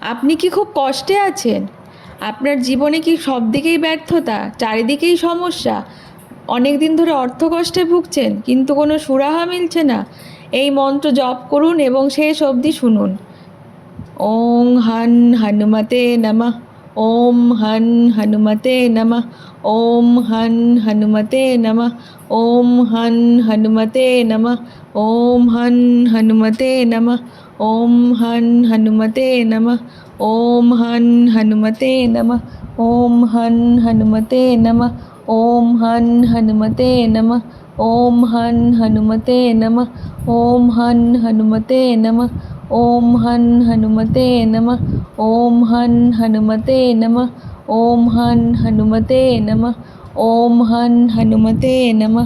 আপনি কি খুব কষ্টে আছেন? আপনার জীবনে কি সব দিকেই ব্যর্থতা, চারিদিকেই সমস্যা? অনেক দিন ধরে অর্থ কষ্টে ভুগছেন, কিন্তু কোনো সুরাহা মিলছে না। এই মন্ত্র জপ করুন এবং শেষ অবধি শুনুন। ওং হান হনুমতে নমঃ। ॐ हन् हनुमते नमः ॐ हन हनुमते नमः ॐ हन हनुमते नमः ॐ हन हनुमते नमः ॐ हन हनुमते नमः ॐ हन् हनुमते नमः ॐ हन् हनुमते नमः ॐ हन् हनुमते नमः ॐ हन् हनुमते नमः ॐ हन् हनुमते नमः ओम हन हनुमते नम ओम हन हनुमते नम ओम हन हनुमते नम ओम हन हनुमते नम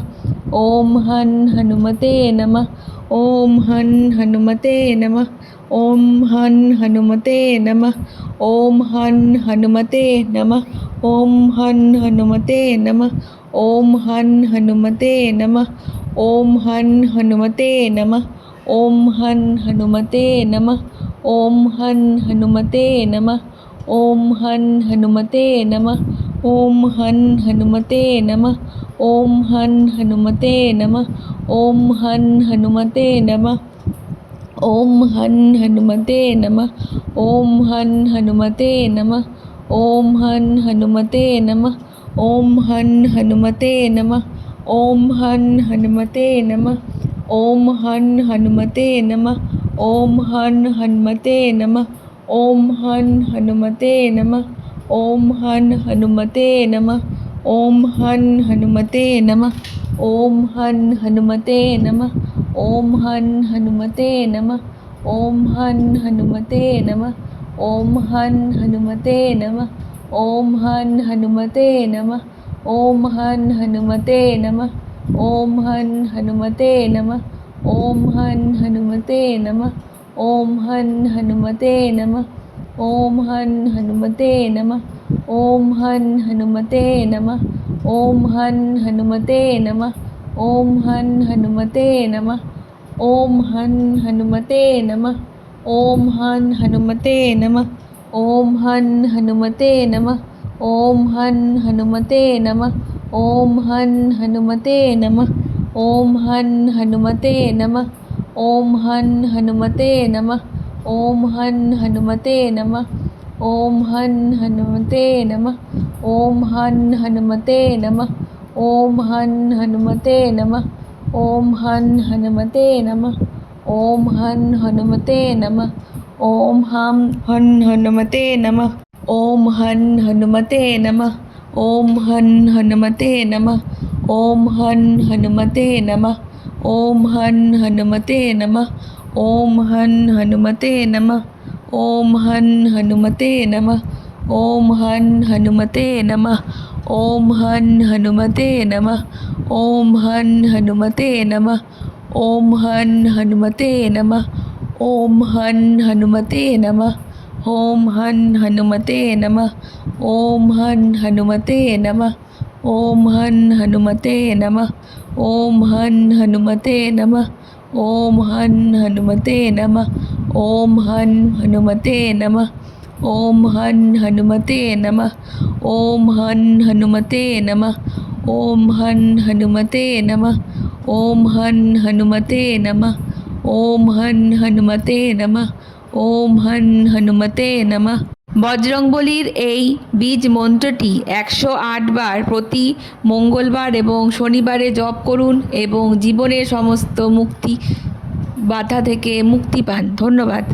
ओम हन हनुमते नम ओम हन हनुमते नम ओम हन हनुमते नम ओम हन हनुमते नम ओम हन हनुमते नम ओम हन हनुमते नम ओम हन हनुमते नमः ओम हन हनुमते नमः ओम हन हनुमते नमः ओम हन हनुमते नमः ओम हन हनुमते नमः ओम हन हनुमते नमः ओम हन हनुमते नमः ओम हन हनुमते नमः ओम हन हनुमते नमः ओम हन हनुमते नमः ओम हन हनुमते नमः ओम हन हनुमते नमः ओम हन हनुमते नम ओम हन हनुमते नम ओम हन हनुमते नम ओम हन हनुमते नम ओम हन हनुमते नम ओम हन हनुमते नम ओम हन हनुमते नम ओम हन हनुमते नम ओम हन हनुमते नम ओम हन हनुमते नम ओम हन हनुमते नमः ओम हन हनुमते नमः ओम हन हनुमते नम ओम हन हनुमते नम ओम हन हनुमते नम ओम हन हनुमते नम ओम हन हनुमते नम ओम हन हनुमते नम ओम हन हनुमते नम ओम हन हनुमते नम ओम हन हनुमते नमः ओम हन हनुमते नमः ओम हन हनुमते नमः ओम हन हनुमते नमः ओम हन हनुमते नमः ओम हन हनुमते नमः ओम हन हनुमते नमः ओम हन हनुमते नमः ओम हन हनुमते नमः ओम हन हनुमते नमः ओम हन हनुमते नमः ओम हम हन हनुमते नमः ओम हन हनुमते नमः ओम हन हनुमते नमः ओम हन हनुमते नमः ओम हन हनुमते नमः ओम हन हनुमते नमः ओम हन हनुमते नमः ओम हन हनुमते नमः ओम हन हनुमते नमः ओम हन हनुमते नमः ओम हन हनुमते नमः ओम हन हनुमते नमः ओम हन हनुमते नमः ओम हन हनुमते नमः ओम हन हनुमते नमः ओम हन हनुमते नमः ओम हन हनुमते नमः ओम हन हनुमते नमः ओम हन हनुमते नमः ओम हन हनुमते नमः ओम हन हनुमते नमः ओम हन हनुमते नमः ओम हन हनुमते नमः ওম হন হনুমতে নমঃ। বজরংবলির এই বীজ মন্ত্রটি একশো আট বার প্রতি মঙ্গলবার এবং শনিবারে জপ করুন এবং জীবনের সমস্ত মুক্তি বাধা থেকে মুক্তি পান। ধন্যবাদ।